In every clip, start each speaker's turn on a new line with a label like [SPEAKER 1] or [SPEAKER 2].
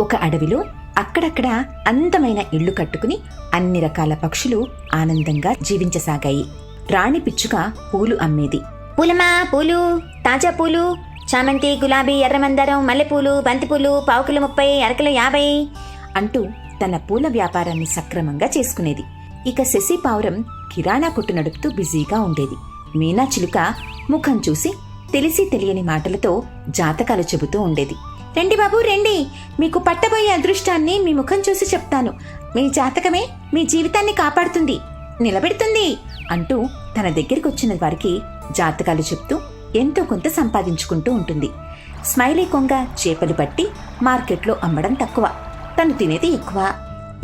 [SPEAKER 1] ఒక అడవిలో అక్కడక్కడ అందమైన ఇళ్ళు కట్టుకుని అన్ని రకాల పక్షులు ఆనందంగా జీవించసాగాయి. రాణి పిచ్చుక పూలు అమ్మేది.
[SPEAKER 2] పూలమా పూలు తాజా పూలు చామంతి గులాబీ ఎర్రమందారం మల్లెపూలు బంతిపూలు పావుకిలో ముప్పై అరకిలో యాభై
[SPEAKER 1] అంటూ తన పూల వ్యాపారాన్ని సక్రమంగా చేసుకునేది. ఇక శశి పావురం కిరాణా కొట్టు నడుపుతూ బిజీగా ఉండేది. మీనా చిలుక ముఖం చూసి తెలిసి తెలియని మాటలతో జాతకాలు చెబుతూ ఉండేది. రండి బాబు రండి. మీకు పట్టబోయే అదృష్టాన్ని మీ ముఖం చూసి చెప్తాను. మీ జాతకమే మీ జీవితాన్ని కాపాడుతుంది నిలబెడుతుంది అంటూ తన దగ్గరికి వచ్చిన వారికి జాతకాలు చెప్తూ ఎంతో కొంత సంపాదించుకుంటూ ఉంటుంది. స్మైలీ కొంగ చేపలు పట్టి మార్కెట్లో అమ్మడం తక్కువ. తను తినేది ఎక్కువ.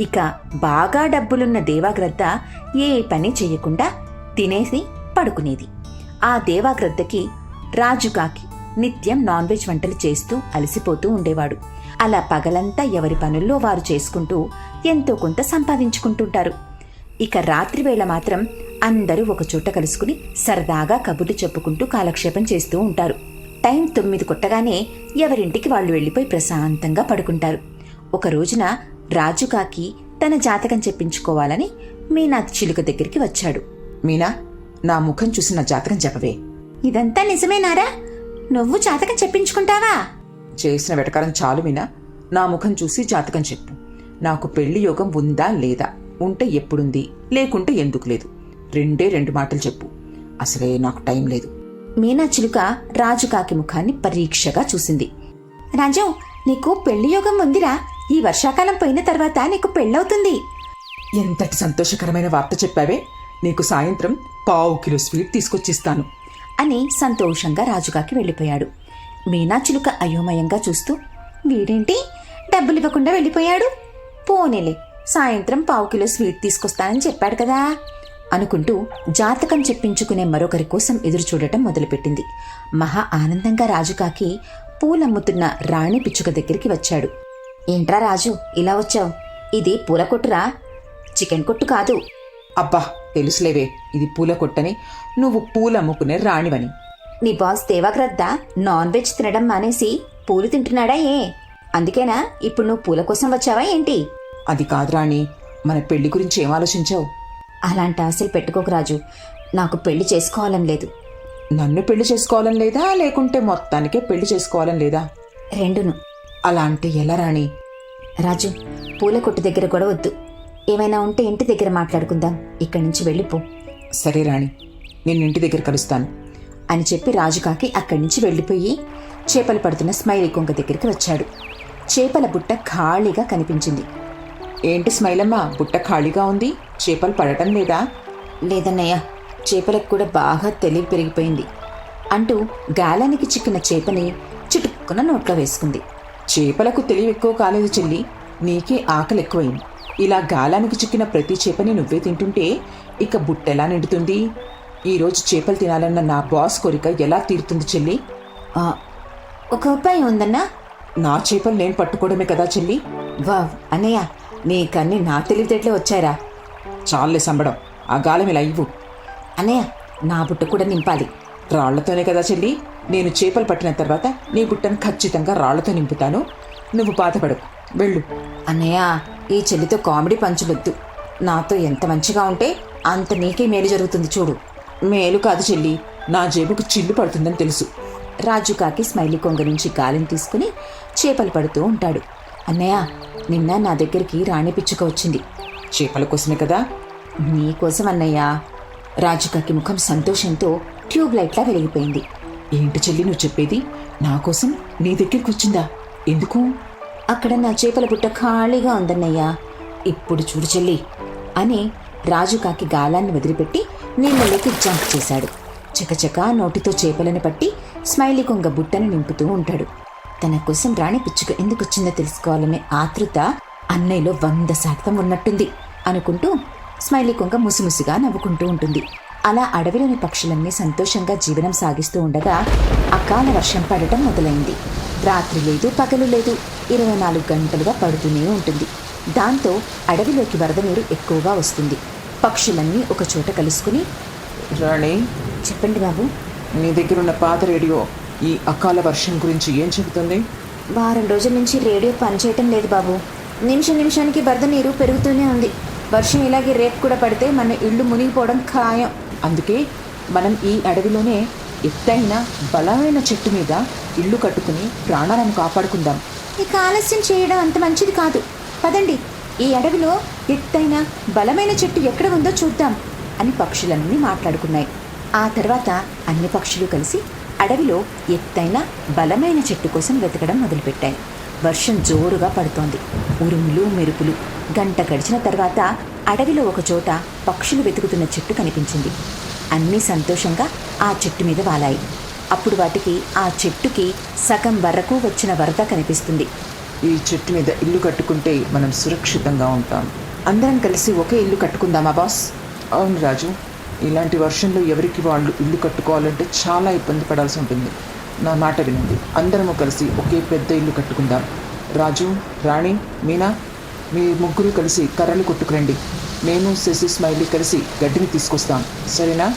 [SPEAKER 1] ఇక బాగా డబ్బులున్న దేవాగ్రద్ద ఏ పని చేయకుండా తినేసి పడుకునేది. ఆ దేవాగ్రద్దకి రాజుకాకి నిత్యం నాన్ వెజ్ వంటలు చేస్తూ అలసిపోతూ ఉండేవాడు. అలా పగలంతా ఎవరి పనుల్లో వారు చేసుకుంటూ ఎంతో కొంత సంపాదించుకుంటుంటారు. ఇక రాత్రివేళ మాత్రం అందరూ ఒకచోట కలుసుకుని సరదాగా కబుర్లు చెప్పుకుంటూ కాలక్షేపం చేస్తూ ఉంటారు. టైం తొమ్మిది కొట్టగానే ఎవరింటికి వాళ్ళు వెళ్ళిపోయి ప్రశాంతంగా పడుకుంటారు. ఒక రోజున రాజుకాకి తన జాతకం చెప్పించుకోవాలని మీనాథ్ చిలుక దగ్గరికి వచ్చాడు.
[SPEAKER 3] మీనా నా ముఖం చూసి నా జాతకం చెప్పవే.
[SPEAKER 1] ఇదంతా నిజమేనారా? నువ్వు జాతకం చెప్పించుకుంటావా?
[SPEAKER 3] చేసిన వెటకారం చాలు మీనా. నా ముఖం చూసి జాతకం చెప్పు. నాకు పెళ్ళి యోగం ఉందా లేదా? ఉంటే ఎప్పుడుంది? లేకుంటే ఎందుకు లేదు? రెండే రెండు మాటలు చెప్పు. అసలే నాకు టైం లేదు.
[SPEAKER 1] మీనా చిలుక రాజుకాకి ముఖాన్ని పరీక్షగా చూసింది. రాజు నీకు పెళ్ళి యోగం ఉందిరా. ఈ వర్షాకాలం పోయిన తర్వాత నీకు పెళ్ళవుతుంది.
[SPEAKER 3] ఎంతటి సంతోషకరమైన వార్త చెప్పావే. నీకు సాయంత్రం పావు కిలో స్వీట్ తీసుకొచ్చిస్తాను.
[SPEAKER 1] అని సంతోషంగా రాజుగాకి వెళ్ళిపోయాడు. మీనాచిలుక అయోమయంగా చూస్తూ వీడేంటి? డబ్బులు ఇవ్వకుండా వెళ్ళిపోయాడు? పోనేలే సాయంత్రం పావు కిలో స్వీట్ తీసుకొస్తానని చెప్పాడు కదా అనుకుంటూ జాతకం చెప్పించుకునే మరొకరి కోసం ఎదురు చూడటం మొదలుపెట్టింది. మహా ఆనందంగా రాజుకాకి పూలమ్ముతున్న రాణి పిచ్చుక దగ్గరికి వచ్చాడు. ఏంట్రా రాజు ఇలా వచ్చావు? ఇది పూల కొట్టురా? చికెన్ కొట్టు కాదు.
[SPEAKER 3] అబ్బా తెలుసులేవే ఇది పూల కొట్టని నువ్వు పూలు అమ్ముకునే రాణివని.
[SPEAKER 1] నీ బాస్ దేవాగ్రద్ద నాన్ వెజ్ తినడం మానేసి పూలు తింటున్నాడా ఏ? అందుకేనా ఇప్పుడు నువ్వు పూల కోసం వచ్చావా ఏంటి?
[SPEAKER 3] అది కాదు రాణి మన పెళ్ళి గురించి ఏం ఆలోచించావు?
[SPEAKER 1] అలాంటి ఆశలు పెట్టుకోకు రాజు. నాకు పెళ్ళి చేసుకోవాలని లేదు.
[SPEAKER 3] నన్ను పెళ్ళి చేసుకోవాలని లేదా? లేకుంటే మొత్తానికే పెళ్ళి చేసుకోవాలని లేదా?
[SPEAKER 1] రెండును.
[SPEAKER 3] అలా అంటే ఎలా రాణి?
[SPEAKER 1] రాజు పూల కొట్టు దగ్గర కూడా వద్దు. ఏమైనా ఉంటే ఇంటి దగ్గర మాట్లాడుకుందాం. ఇక్కడి నుంచి వెళ్ళిపో.
[SPEAKER 3] సరే రాణి నేను ఇంటి దగ్గర కలుస్తాను
[SPEAKER 1] అని చెప్పి రాజుకాకి అక్కడి నుంచి వెళ్ళిపోయి చేపలు పడుతున్న స్మైలీ కొంక దగ్గరికి వచ్చాడు. చేపల బుట్ట ఖాళీగా కనిపించింది.
[SPEAKER 3] ఏంటి స్మైలమ్మ బుట్ట ఖాళీగా ఉంది? చేపలు పడటం లేదా?
[SPEAKER 1] లేదన్నయ్య చేపలకు కూడా బాగా తెలివి పెరిగిపోయింది అంటూ గాలానికి చిక్కిన చేపని చిటుక్కున నోట్లో వేసుకుంది.
[SPEAKER 3] చేపలకు తెలివి ఎక్కువ కాలేదు చెల్లి నీకే ఆకలి ఎక్కువైంది. ఇలా గాలానికి చిక్కిన ప్రతి చేపని నువ్వే తింటుంటే ఇక బుట్టెలా నిండుతుంది? ఈరోజు చేపలు తినాలన్న నా బాస్ కోరిక ఎలా తీరుతుంది చెల్లి?
[SPEAKER 1] "ఆ, ఒక ఉపాయం ఉందన్నా?
[SPEAKER 3] నా చేపలు నేను పట్టుకోవడమే కదా చెల్లి.
[SPEAKER 1] వావ్ అన్నయ్య నీకన్నీ నా తెలివితేటలే వచ్చారా
[SPEAKER 3] చాలే సంబడం ఆ గాలం ఇలా ఇవ్వు.
[SPEAKER 1] అన్నయ్య నా బుట్ట కూడా నింపాలి.
[SPEAKER 3] రాళ్ళతోనే కదా చెల్లి నేను చేపలు పట్టిన తర్వాత నీ బుట్టను ఖచ్చితంగా రాళ్ళతో నింపుతాను. నువ్వు బాధపడకు వెళ్ళు.
[SPEAKER 1] అన్నయ్య ఈ చెల్లితో కామెడీ పంచులొద్దు. నాతో ఎంత మంచిగా ఉంటే అంత నీకే మేలు జరుగుతుంది చూడు.
[SPEAKER 3] మేలు కాదు చెల్లి నా జేబుకు చిల్లు పడుతుందని తెలుసు.
[SPEAKER 1] రాజు కాకి స్మైలీ కొంగ నుంచి గాలిని తీసుకుని చేపలు పడుతూ ఉంటాడు. అన్నయ్య నిన్న నా దగ్గరికి రాణి పిచ్చుక వచ్చింది.
[SPEAKER 3] చేపల కోసమే కదా?
[SPEAKER 1] నీకోసం అన్నయ్య. రాజుకాకి ముఖం సంతోషంతో ట్యూబ్ లైట్లా వెలిగిపోయింది.
[SPEAKER 3] ఏంటి చెల్లి నువ్వు చెప్పేది? నా కోసం నీ దగ్గరికి వచ్చిందా? ఎందుకు?
[SPEAKER 1] అక్కడ నా చేపల బుట్ట ఖాళీగా ఉందన్నయ్యా. ఇప్పుడు చూడు చెల్లి అని రాజు కాకి గాలాన్ని వదిలిపెట్టి నీళ్ళలోకి జంప్ చేశాడు. చకచక నోటితో చేపలను పట్టి స్మైలీ కొంగ బుట్టను నింపుతూ ఉంటాడు. తన కోసం రాణి పిచ్చుక ఎందుకు వచ్చిందో తెలుసుకోవాలనే ఆతృత అన్నయ్యలో వంద శాతం ఉన్నట్టుంది అనుకుంటూ స్మైలీ కొంగ ముసిముసిగా నవ్వుకుంటూ ఉంటుంది. అలా అడవిలోని పక్షులన్నీ సంతోషంగా జీవనం సాగిస్తూ ఉండగా అకాల వర్షం పడటం మొదలైంది. రాత్రి లేదు పగలు లేదు. ఇరవై నాలుగు గంటలుగా పడుతూనే ఉంటుంది. దాంతో అడవిలోకి వరద నీరు ఎక్కువగా వస్తుంది. పక్షులన్నీ ఒక చోట కలుసుకుని
[SPEAKER 3] రాణి
[SPEAKER 1] చెప్పండి బాబు.
[SPEAKER 3] నీ దగ్గర ఉన్న పాత రేడియో ఈ అకాల వర్షం గురించి ఏం చెబుతుంది?
[SPEAKER 2] వారం రోజుల నుంచి రేడియో పనిచేయటం లేదు బాబు. నిమిషం నిమిషానికి వరద నీరు పెరుగుతూనే ఉంది. వర్షం ఇలాగే రేపు కూడా పడితే మన ఇల్లు మునిగిపోవడం ఖాయం.
[SPEAKER 3] అందుకే మనం ఈ అడవిలోనే ఎత్తైన బలమైన చెట్టు మీద ఇల్లు కట్టుకుని ప్రాణాలను కాపాడుకుందాం.
[SPEAKER 1] ఇక ఆలస్యం చేయడం అంత మంచిది కాదు. పదండి ఈ అడవిలో ఎత్తైన బలమైన చెట్టు ఎక్కడ ఉందో చూద్దాం అని పక్షులన్నీ మాట్లాడుకున్నాయి. ఆ తర్వాత అన్ని పక్షులు కలిసి అడవిలో ఎత్తైన బలమైన చెట్టు కోసం వెతకడం మొదలుపెట్టాయి. వర్షం జోరుగా పడుతోంది. ఉరుములు మెరుపులు. గంట గడిచిన తర్వాత అడవిలో ఒకచోట పక్షులు వెతుకుతున్న చెట్టు కనిపించింది. అన్నీ సంతోషంగా ఆ చెట్టు మీద వాలాయి. అప్పుడు వాటికి ఆ చెట్టుకి సగం వరకు వచ్చిన వరద కనిపిస్తుంది.
[SPEAKER 3] ఈ చెట్టు మీద ఇల్లు కట్టుకుంటే మనం సురక్షితంగా ఉంటాం. అందరం కలిసి ఒకే ఇల్లు కట్టుకుందామా బాస్? అవును రాజు. ఇలాంటి వర్షంలో ఎవరికి వాళ్ళు ఇల్లు కట్టుకోవాలంటే చాలా ఇబ్బంది పడాల్సి ఉంటుంది. నా మాట వినండి. అందరము కలిసి ఒకే పెద్ద ఇల్లు కట్టుకుందాం. రాజు రాణి మీనా మీ ముగ్గురు కలిసి కర్రలు కొట్టుకురండి. నేను శశి స్మైలీ కలిసి గడ్డిని తీసుకొస్తాం. సరేనా?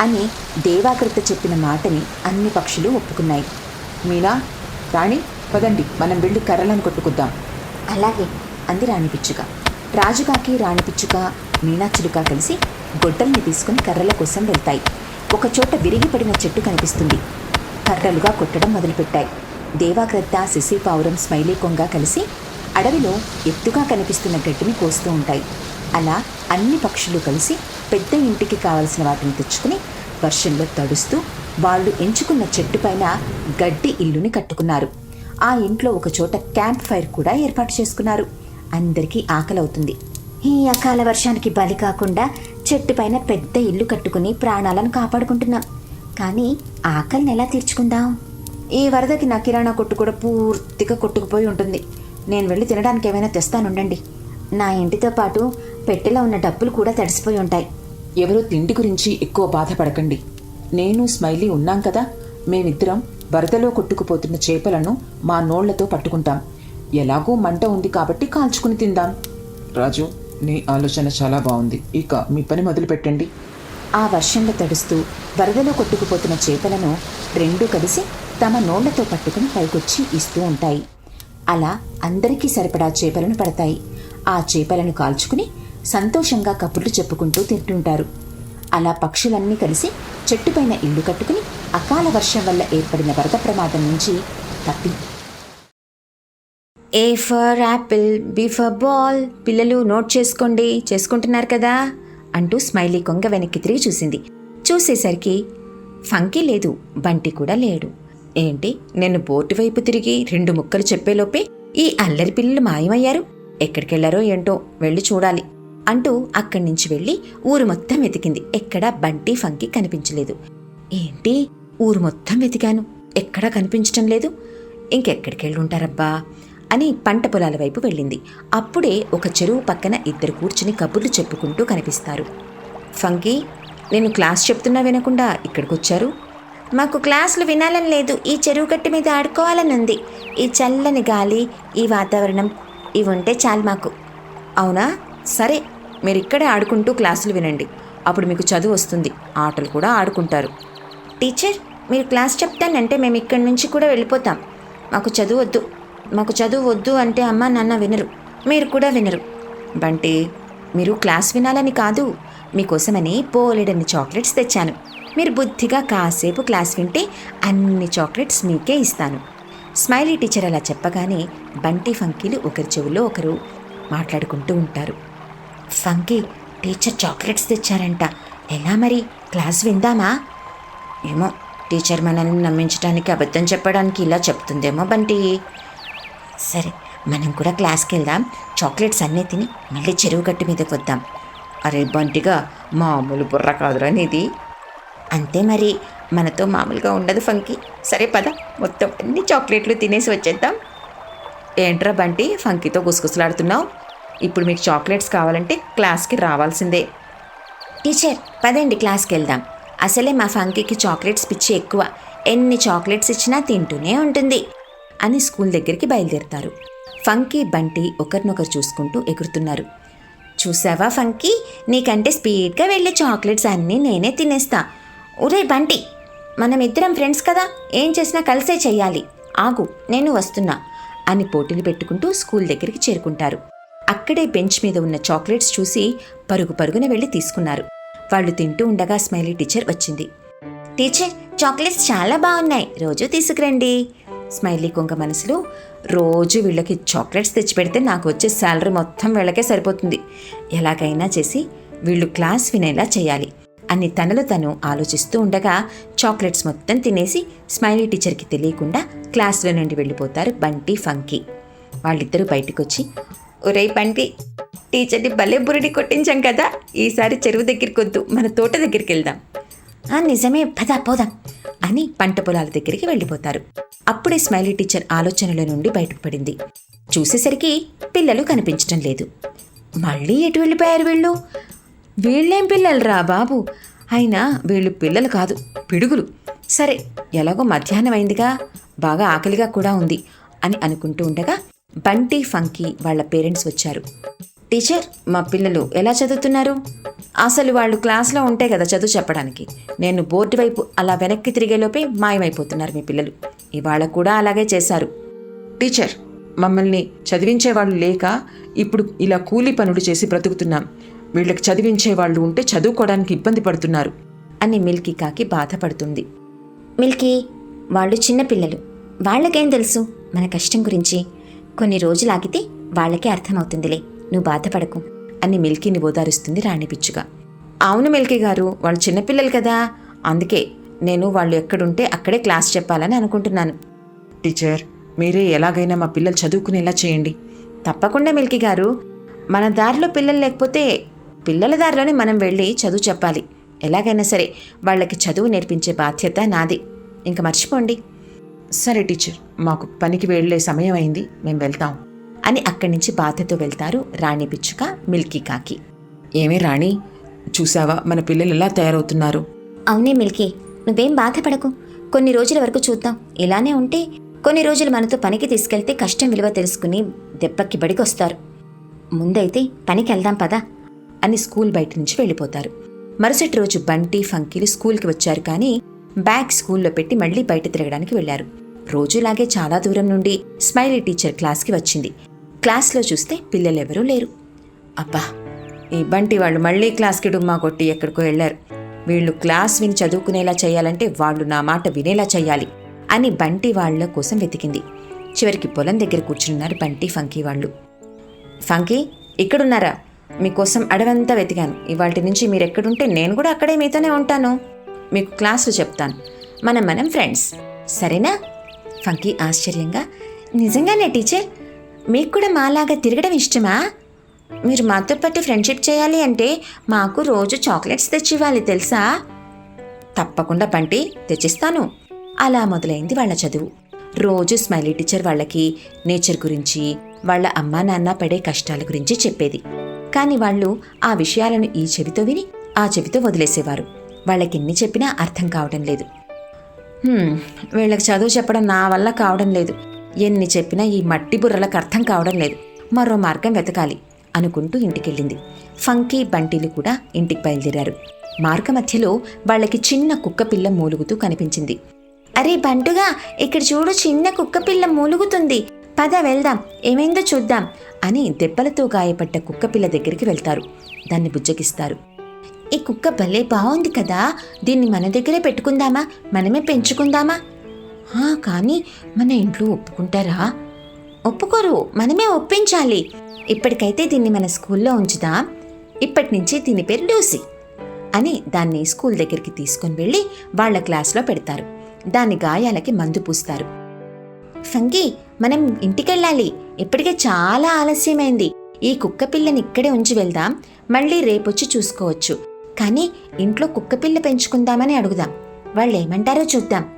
[SPEAKER 1] అని దేవాకృత చెప్పిన మాటని అన్ని పక్షులు ఒప్పుకున్నాయి.
[SPEAKER 3] మీనా రాణి పదండి. మనం వెళ్ళి కర్రలను కొట్టుకుందాం
[SPEAKER 1] అలాగే. అంది రాణిపిచ్చుక రాజుగాకి రాణిపిచ్చుక మీనాచిలుక కలిసి గొడ్డల్ని తీసుకుని కర్రల కోసం వెళ్తాయి. ఒకచోట విరిగిపడిన చెట్టు కనిపిస్తుంది. కర్రలుగా కొట్టడం మొదలుపెట్టాయి. దేవాగ్రద్ద శశి పావురం స్మైలీ కొంగ కలిసి అడవిలో ఎత్తుగా కనిపిస్తున్న గడ్డిని కోస్తూ ఉంటాయి. అలా అన్ని పక్షులు కలిసి పెద్ద ఇంటికి కావలసిన వాటిని తెచ్చుకుని వర్షంలో తడుస్తూ వాళ్ళు ఎంచుకున్న చెట్టు పైన గడ్డి ఇల్లుని కట్టుకున్నారు. ఆ ఇంట్లో ఒక చోట క్యాంప్ ఫైర్ కూడా ఏర్పాటు చేసుకున్నారు. అందరికీ ఆకలవుతుంది. ఈ అకాల వర్షానికి బలి కాకుండా చెట్టు పైన పెద్ద ఇల్లు కట్టుకుని ప్రాణాలను కాపాడుకుంటున్నాం. కానీ ఆకలిని ఎలా తీర్చుకుందాం? ఈ వరదకి నా కిరాణా కొట్టు కూడా పూర్తిగా కొట్టుకుపోయి ఉంటుంది. నేను వెళ్ళి తినడానికి ఏమైనా తెస్తానుండండి. నా ఇంటితో పాటు పెట్టెలో ఉన్న డబ్బులు కూడా తడిసిపోయి ఉంటాయి.
[SPEAKER 3] ఎవరూ తిండి గురించి ఎక్కువ బాధపడకండి. నేను స్మైలీ ఉన్నాం కదా. మేమిద్దరం వరదలో కొట్టుకుపోతున్న చేపలను మా నోళ్ళతో పట్టుకుంటాం. ఎలాగూ మంట ఉంది కాబట్టి కాల్చుకుని తిందాం. రాజు నీ ఆలోచన చాలా బాగుంది. ఇక మీ పని మొదలు పెట్టండి
[SPEAKER 1] ఆ వర్షంలో తడుస్తూ వరదలో కొట్టుకుపోతున్న చేపలను రెండూ కలిసి తమ నోళ్ళతో పట్టుకుని పైకొచ్చి ఇస్తూ ఉంటాయి. అలా అందరికీ సరిపడా చేపలను పడతాయి. ఆ చేపలను కాల్చుకుని సంతోషంగా కబుర్లు చెప్పుకుంటూ తింటుంటారు. అలా పక్షులన్నీ కలిసి చెట్టుపైన ఇల్లు కట్టుకుని అకాల వర్షం వల్ల ఏర్పడిన వరద ప్రమాదం నుంచి తప్పి.
[SPEAKER 2] A for apple B for ball పిల్లలు నోట్ చేసుకోండి. చేసుకుంటున్నారు కదా?
[SPEAKER 1] అంటూ స్మైలీ కొంగ వెనక్కి తిరిగి చూసింది. చూసేసరికి ఫంకీ లేదు బంటి కూడా లేడు. ఏంటి నేను బోర్డు వైపు తిరిగి రెండు ముక్కలు చెప్పేలోపే ఈ అల్లరి పిల్లలు మాయమయ్యారు. ఎక్కడికెళ్ళారో ఏంటో వెళ్ళి చూడాలి అంటూ అక్కడి నుంచి వెళ్ళి ఊరు మొత్తం వెతికింది. ఎక్కడా బంటి ఫంకీ కనిపించలేదు. ఏంటి? ఊరు మొత్తం వెతికాను. ఎక్కడా కనిపించటం లేదు. ఇంకెక్కడికెళ్ళుంటారబ్బా? అని పంట పొలాల వైపు వెళ్ళింది. అప్పుడే ఒక చెరువు పక్కన ఇద్దరు కూర్చుని కబుర్లు చెప్పుకుంటూ కనిపిస్తారు. ఫంకీ నేను క్లాస్ చెప్తున్నా వినకుండా ఇక్కడికొచ్చారు?
[SPEAKER 2] మాకు క్లాసులు వినాలని లేదు. ఈ చెరువు గట్టి మీద ఆడుకోవాలని ఉంది. ఈ చల్లని గాలి ఈ వాతావరణం ఇవి ఉంటే చాలు మాకు.
[SPEAKER 1] అవునా? సరే మీరు ఇక్కడే ఆడుకుంటూ క్లాసులు వినండి. అప్పుడు మీకు చదువు వస్తుంది. ఆటలు కూడా ఆడుకుంటారు.
[SPEAKER 2] టీచర్ మీరు క్లాస్ చెప్తానంటే మేము ఇక్కడి నుంచి కూడా వెళ్ళిపోతాం. మాకు చదువు వద్దు. మాకు చదువు వద్దు అంటే అమ్మ నాన్న వినరు. మీరు కూడా వినరు.
[SPEAKER 1] బంటి మీరు క్లాస్ వినాలని కాదు. మీకోసమని పోలెడన్ని చాక్లెట్స్ తెచ్చాను. మీరు బుద్ధిగా కాసేపు క్లాస్ వింటే అన్ని చాక్లెట్స్ మీకే ఇస్తాను. స్మైలీ టీచర్ అలా చెప్పగానే బంటి ఫంకీలు ఒకరి చెవులో ఒకరు మాట్లాడుకుంటూ ఉంటారు. ఫంకీ టీచర్ చాక్లెట్స్ తెచ్చారంట. ఎలా మరి? క్లాస్ విందామా? ఏమో టీచర్ మనల్ని నమ్మించడానికి అబద్ధం చెప్పడానికి ఇలా చెప్తుందేమో బంటి. సరే మనం కూడా క్లాస్కి వెళ్దాం చాక్లెట్స్ అన్నీ తిని మళ్ళీ చెరువు గట్టు మీదకి వద్దాం అరే బంటిగా మామూలు బుర్ర కాదురా నీది. అంతే మరి. మనతో మామూలుగా ఉండదు ఫంకీ. సరే పద. మొత్తం అన్ని చాక్లెట్లు తినేసి వచ్చేద్దాం. ఏంట్రా బంటి ఫంకీతో గుసగుసలాడుతున్నావు? ఇప్పుడు మీకు చాక్లెట్స్ కావాలంటే క్లాస్కి రావాల్సిందే.
[SPEAKER 2] టీచర్ పదండి క్లాస్కి వెళ్దాం అసలే మా ఫంకీకి చాక్లెట్స్ పిచ్చి ఎక్కువ. ఎన్ని చాక్లెట్స్ ఇచ్చినా తింటూనే ఉంటుంది
[SPEAKER 1] అని స్కూల్ దగ్గరికి బయలుదేరుతారు. ఫంకీ బంటి ఒకరినొకరు చూసుకుంటూ ఎగురుతున్నారు.
[SPEAKER 2] చూసావా ఫంకీ? నీకంటే స్పీడ్గా వెళ్ళే చాక్లెట్స్ అన్నీ నేనే తినేస్తా. ఒరే బంటి మనం ఇద్దరం ఫ్రెండ్స్ కదా ఏం చేసినా కలిసే చెయ్యాలి. ఆగు నేను వస్తున్నా
[SPEAKER 1] అని పోటీలు పెట్టుకుంటూ స్కూల్ దగ్గరికి చేరుకుంటారు. అక్కడే బెంచ్ మీద ఉన్న చాక్లెట్స్ చూసి పరుగు పరుగున వెళ్ళి తీసుకున్నారు. వాళ్ళు తింటూ ఉండగా స్మైలీ టీచర్ వచ్చింది.
[SPEAKER 2] టీచర్ చాక్లెట్స్ చాలా బాగున్నాయి రోజు తీసుకురండి.
[SPEAKER 1] స్మైలీ కొంగ మనసులో రోజు వీళ్ళకి చాక్లెట్స్ తెచ్చిపెడితే నాకు వచ్చే శాలరీ మొత్తం వీళ్ళకే సరిపోతుంది. ఎలాగైనా చేసి వీళ్ళు క్లాస్ వినేలా చేయాలి. అని తనలో తను ఆలోచిస్తూ ఉండగా చాక్లెట్స్ మొత్తం తినేసి స్మైలీ టీచర్కి తెలియకుండా క్లాస్లో నుండి వెళ్ళిపోతారు బంటి ఫంకీ. వాళ్ళిద్దరూ బయటకొచ్చి ఒరే బంటి టీచర్ని భలే బురడి కొట్టించాం కదా ఈసారి చెరువు దగ్గరికి వద్దు మన తోట దగ్గరికి వెళ్దాం
[SPEAKER 2] ఆ నిజమే పద పోదాం
[SPEAKER 1] అని పంట పొలాల దగ్గరికి వెళ్ళిపోతారు. అప్పుడే స్మైలీ టీచర్ ఆలోచనల నుండి బయటకు పడింది. చూసేసరికి పిల్లలు కనిపించడం లేదు. మళ్ళీ ఎటు వెళ్ళిపోయారు వీళ్ళు? వీళ్ళేం పిల్లలురా బాబు? అయినా వీళ్ళు పిల్లలు కాదు పిడుగులు. సరే ఎలాగో మధ్యాహ్నం అయిందిగా బాగా ఆకలిగా కూడా ఉంది అని అనుకుంటూ ఉండగా బంటి ఫంకీ వాళ్ళ పేరెంట్స్ వచ్చారు. టీచర్ మా పిల్లలు ఎలా చదువుతున్నారు? అసలు వాళ్ళు క్లాస్లో ఉంటే కదా చదువు చెప్పడానికి. నేను బోర్డు వైపు అలా వెనక్కి తిరిగేలోపే మాయమైపోతున్నారు మీ పిల్లలు. ఇవాళ కూడా అలాగే చేశారు.
[SPEAKER 3] టీచర్ మమ్మల్ని చదివించే వాళ్ళు లేక ఇప్పుడు ఇలా కూలీ పనులు చేసి బ్రతుకుతున్నాం. వీళ్ళకి చదివించే వాళ్ళు ఉంటే చదువుకోవడానికి ఇబ్బంది పడుతున్నారు.
[SPEAKER 1] అని మిల్కీ కాకి బాధపడుతుంది.
[SPEAKER 2] మిల్కీ వాళ్ళు చిన్నపిల్లలు వాళ్ళకేం తెలుసు? మన కష్టం గురించి. కొన్ని రోజులు ఆగితే వాళ్ళకే అర్థమవుతుందిలే. నువ్వు బాధపడకు.
[SPEAKER 1] అని మిల్కీని ఓదారుస్తుంది రాణి పిచ్చుగా అవును మిల్కీ గారు వాళ్ళు చిన్నపిల్లలు కదా. అందుకే నేను వాళ్ళు ఎక్కడుంటే అక్కడే క్లాస్ చెప్పాలని అనుకుంటున్నాను.
[SPEAKER 3] టీచర్ మీరే ఎలాగైనా మా పిల్లలు చదువుకునేలా చేయండి.
[SPEAKER 1] తప్పకుండా మిల్కీ గారు. మన దారిలో పిల్లలు లేకపోతే పిల్లల దారిలోనే మనం వెళ్ళి చదువు చెప్పాలి. ఎలాగైనా సరే వాళ్ళకి చదువు నేర్పించే బాధ్యత నాది. ఇంక మర్చిపోండి.
[SPEAKER 3] సరే టీచర్ మాకు పనికి వెళ్ళే సమయం అయింది. మేము వెళ్తాం.
[SPEAKER 1] అని అక్కడి నుంచి బాధతో వెళ్తారు రాణి పిచ్చుక మిల్కీ కాకి.
[SPEAKER 3] ఏమే రాణి చూసావా? మన పిల్లలు ఎలా తయారవుతున్నారు?
[SPEAKER 2] అవునే మిల్కీ నువ్వేం బాధపడకు. కొన్ని రోజుల వరకు చూద్దాం. ఇలానే ఉంటే కొన్ని రోజులు మనతో పనికి తీసుకెళ్తే కష్టం విలువ తెలుసుకుని దెబ్బకి బడికి వస్తారు ముందైతే పనికి వెళ్దాం పదా.
[SPEAKER 1] అని స్కూల్ బయట నుంచి వెళ్ళిపోతారు. మరుసటి రోజు బంటి ఫంకీలు స్కూల్కి వచ్చారు కానీ బ్యాగ్ స్కూల్లో పెట్టి మళ్ళీ బయట తిరగడానికి వెళ్ళారు రోజులాగే చాలా దూరం నుండి స్మైలీ టీచర్ క్లాస్కి వచ్చింది. క్లాస్లో చూస్తే పిల్లలెవరూ లేరు. అబ్బా! ఈ బంటి వాళ్ళు మళ్ళీ క్లాస్కి డుమ్మా కొట్టి ఎక్కడికో వెళ్ళారు వీళ్ళు క్లాస్ విని చదువుకునేలా చేయాలంటే వాళ్ళు నా మాట వినేలా చేయాలి అని బంటి వాళ్ళ కోసం వెతికింది. చివరికి పొలం దగ్గర కూర్చున్నారు బంటి ఫంకీ వాళ్ళు. ఫంకీ ఇక్కడున్నారా? మీకోసం అడవంతా వెతికాను. ఇవాటి నుంచి మీరు ఎక్కడుంటే నేను కూడా అక్కడే మీతోనే ఉంటాను. మీకు క్లాసులు చెప్తాను. మనం మనం ఫ్రెండ్స్. సరేనా? ఫంకీ ఆశ్చర్యంగా. నిజంగానే టీచర్? మీకు కూడా మాలాగా తిరగడం ఇష్టమా? మీరు మాతో పాటు ఫ్రెండ్షిప్ చేయాలి అంటే మాకు రోజు చాక్లెట్స్ తెచ్చివ్వాలి తెలుసా? తప్పకుండా పంటి తెచ్చిస్తాను. అలా మొదలైంది వాళ్ళ చదువు. రోజు స్మైలీ టీచర్ వాళ్ళకి నేచర్ గురించి వాళ్ళ అమ్మా నాన్న పడే కష్టాల గురించి చెప్పేది. కానీ వాళ్ళు ఆ విషయాలను ఈ చెవితో విని ఆ చెవితో వదిలేసేవారు. వాళ్ళకి ఎన్ని చెప్పినా అర్థం కావడం లేదు. వీళ్ళకి చదువు చెప్పడం నా వల్ల కావడం లేదు. ఎన్ని చెప్పినా ఈ మట్టి బుర్రలకు అర్థం కావడం లేదు. మరో మార్గం వెతకాలి అనుకుంటూ ఇంటికెళ్ళింది. ఫంకీ బంటీలు కూడా ఇంటికి బయలుదేరారు. మార్గ మధ్యలో వాళ్ళకి చిన్న కుక్కపిల్ల మూలుగుతూ కనిపించింది.
[SPEAKER 2] అరే బంటుగా ఇక్కడ చూడు చిన్న కుక్కపిల్ల మూలుగుతుంది. పద వెళ్దాం ఏమైందో చూద్దాం.
[SPEAKER 1] అని దెబ్బలతో గాయపడ్డ కుక్కపిల్ల దగ్గరికి వెళ్తారు. దాన్ని బుజ్జగిస్తారు.
[SPEAKER 2] ఈ కుక్క భలే బాగుంది కదా! దీన్ని మన దగ్గరే పెట్టుకుందామా? మనమే పెంచుకుందామా? కానీ మన ఇంట్లో ఒప్పుకుంటారా? ఒప్పుకోరు. మనమే ఒప్పించాలి. ఇప్పటికైతే దీన్ని మన స్కూల్లో ఉంచుదాం.
[SPEAKER 1] ఇప్పటి నుంచి దీని పేరు లూసీ అని దాన్ని స్కూల్ దగ్గరికి తీసుకొని వెళ్ళి వాళ్ళ క్లాస్లో పెడతారు. దాని గాయాలకి మందు పూస్తారు.
[SPEAKER 2] ఫంకీ మనం ఇంటికెళ్ళాలి. ఇప్పటికే చాలా ఆలస్యమైంది. ఈ కుక్క పిల్లని ఇక్కడే ఉంచి వెళ్దాం. మళ్ళీ రేపొచ్చి చూసుకోవచ్చు. కానీ ఇంట్లో కుక్క పిల్ల పెంచుకుందామని అడుగుదాం. వాళ్ళు ఏమంటారో చూద్దాం.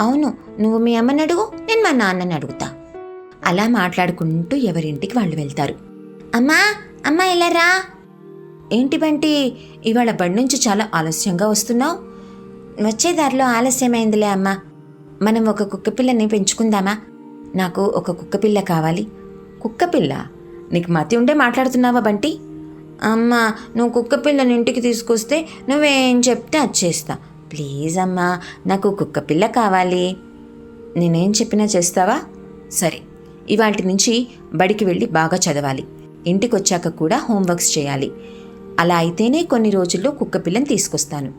[SPEAKER 2] అవును నువ్వు మీ అమ్మని అడుగు నేను మా నాన్నని అడుగుతా.
[SPEAKER 1] అలా మాట్లాడుకుంటూ ఎవరింటికి వాళ్ళు వెళ్తారు.
[SPEAKER 2] అమ్మా అమ్మా ఇలా రా.
[SPEAKER 1] ఏంటి బంటి ఇవాళ బడి నుంచి చాలా ఆలస్యంగా వస్తున్నావు?
[SPEAKER 2] వచ్చే దారిలో ఆలస్యమైందిలే అమ్మా.
[SPEAKER 1] మనం ఒక కుక్క పిల్లని పెంచుకుందామా? నాకు ఒక కుక్కపిల్ల కావాలి. కుక్కపిల్ల నీకు మతి ఉంటే మాట్లాడుతున్నావా బంటి?
[SPEAKER 2] అమ్మా నువ్వు కుక్కపిల్లని ఇంటికి తీసుకొస్తే నువ్వేం చెప్తే అది చేస్తా.
[SPEAKER 1] ప్లీజ్ అమ్మా నాకు కుక్కపిల్ల కావాలి. నేనేం చెప్పినా చేస్తావా? సరే ఇవాటి నుంచి బడికి వెళ్ళి బాగా చదవాలి. ఇంటికొచ్చాక కూడా హోంవర్క్స్ చేయాలి. అలా అయితేనే కొన్ని రోజుల్లో కుక్కపిల్లని తీసుకొస్తాను.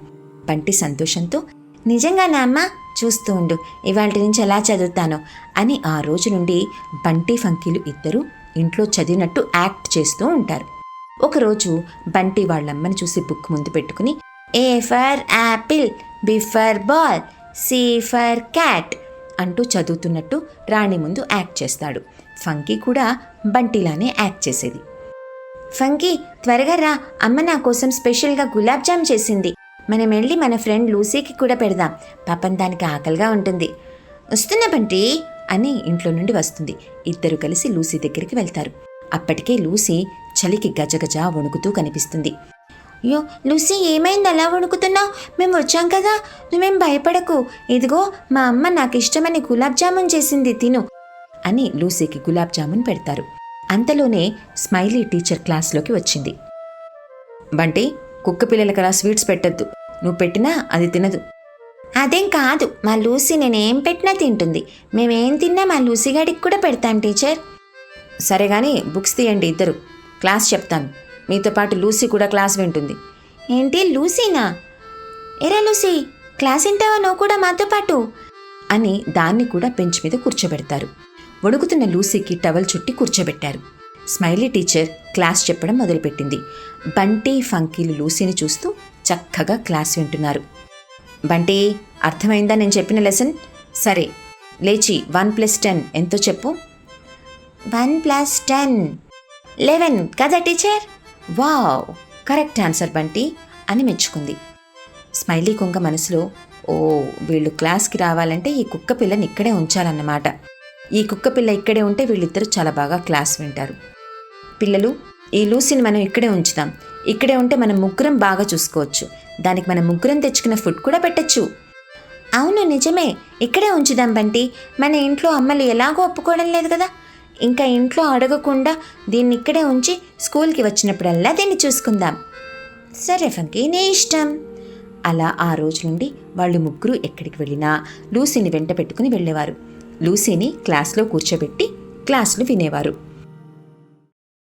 [SPEAKER 1] బంటి సంతోషంతో నిజంగానా అమ్మా? చూస్తూ ఉండు. ఇవాళ నుంచి ఎలా చదువుతానో అని ఆ రోజు నుండి బంటి ఫంకీలు ఇద్దరూ ఇంట్లో చదివినట్టు యాక్ట్ చేస్తూ ఉంటారు. ఒకరోజు బంటి వాళ్ళమ్మని చూసి బుక్ ముందు పెట్టుకుని A for apple B for ball C for cat అంటూ చదువుతున్నట్టు రాణి ముందు యాక్ట్ చేస్తాడు. ఫంకీ కూడా బంటిలానే యాక్ట్ చేసేది. ఫంకీ త్వరగా రా. అమ్మ నా కోసం స్పెషల్గా గులాబ్ జామ్ చేసింది. మనం వెళ్ళి మన ఫ్రెండ్ లూసీకి కూడా పెడదాం. పాపం దానికి ఆకలిగా ఉంటుంది. వస్తున్నా బంటి అని ఇంట్లో నుండి వస్తుంది. ఇద్దరు కలిసి లూసీ దగ్గరికి వెళ్తారు. అప్పటికే లూసీ చలికి గజగజ వణుకుతూ కనిపిస్తుంది. అయ్యో లూసీ ఏమైంది? అలా వణుకుతున్నావు? మేము వచ్చాం కదా. నువ్వేం భయపడకు. ఇదిగో మా అమ్మ నాకు ఇష్టమని గులాబ్ జామున్ చేసింది తిను అని లూసీకి గులాబ్ జామున్ పెడతారు. అంతలోనే స్మైలీ టీచర్ క్లాస్లోకి వచ్చింది. బంటి కుక్క పిల్లలకి అలా స్వీట్స్ పెట్టద్దు. నువ్వు పెట్టినా అది తినదు. అదేం కాదు మా లూసీ నేనేం పెట్టినా తింటుంది. మేమేం తిన్నా మా లూసీగాడికి కూడా పెడతాం టీచర్. సరే కానీ బుక్స్ తీయండి ఇద్దరు. క్లాస్ చెప్తాను. మీతో పాటు లూసీ కూడా క్లాస్ వింటుంది. ఏంటి లూసీనా? ఎరా లూసీ క్లాస్ వింటావా నువ్వు కూడా మాతో పాటు? అని దాన్ని కూడా బెంచ్ మీద కూర్చోబెడతారు. వణుకుతున్న లూసీకి టవల్ చుట్టి కూర్చోబెట్టారు. స్మైలీ టీచర్ క్లాస్ చెప్పడం మొదలుపెట్టింది. బంటి ఫంకీలు లూసీని చూస్తూ చక్కగా క్లాస్ వింటున్నారు. బంటి అర్థమైందా నేను చెప్పిన లెసన్? సరే లేచి వన్ ప్లస్ టెన్ ఎంతో చెప్పు. One plus ten. లెవెన్ కదా teacher? Wow correct answer Bunty అని మెచ్చుకుంది. స్మైలీ కొంగ మనసులో ఓ వీళ్ళు క్లాస్కి రావాలంటే ఈ కుక్క పిల్లని ఇక్కడే ఉంచాలన్నమాట. ఈ కుక్క పిల్ల ఇక్కడే ఉంటే వీళ్ళిద్దరూ చాలా బాగా క్లాస్ వింటారు. పిల్లలు ఈ లూసిని మనం ఇక్కడే ఉంచుదాం. ఇక్కడే ఉంటే మనం ముగ్గురం బాగా చూసుకోవచ్చు. దానికి మనం ముగ్గురం తెచ్చుకున్న ఫుడ్ కూడా పెట్టచ్చు. అవును నిజమే. ఇక్కడే ఉంచుదాం బంటి. మన ఇంట్లో అమ్మలు ఎలాగో ఒప్పుకోవడం లేదు కదా. ఇంకా ఇంట్లో అడగకుండా దీన్ని ఇక్కడే ఉంచి స్కూల్కి వచ్చినప్పుడల్లా దీన్ని చూసుకుందాం. సరే ఫంకి నీ ఇష్టం. అలా ఆ రోజు నుండి వాళ్ళు ముగ్గురు ఎక్కడికి వెళ్ళినా లూసీని వెంట పెట్టుకుని వెళ్ళేవారు. లూసీని క్లాస్లో కూర్చోబెట్టి క్లాసులు వినేవారు.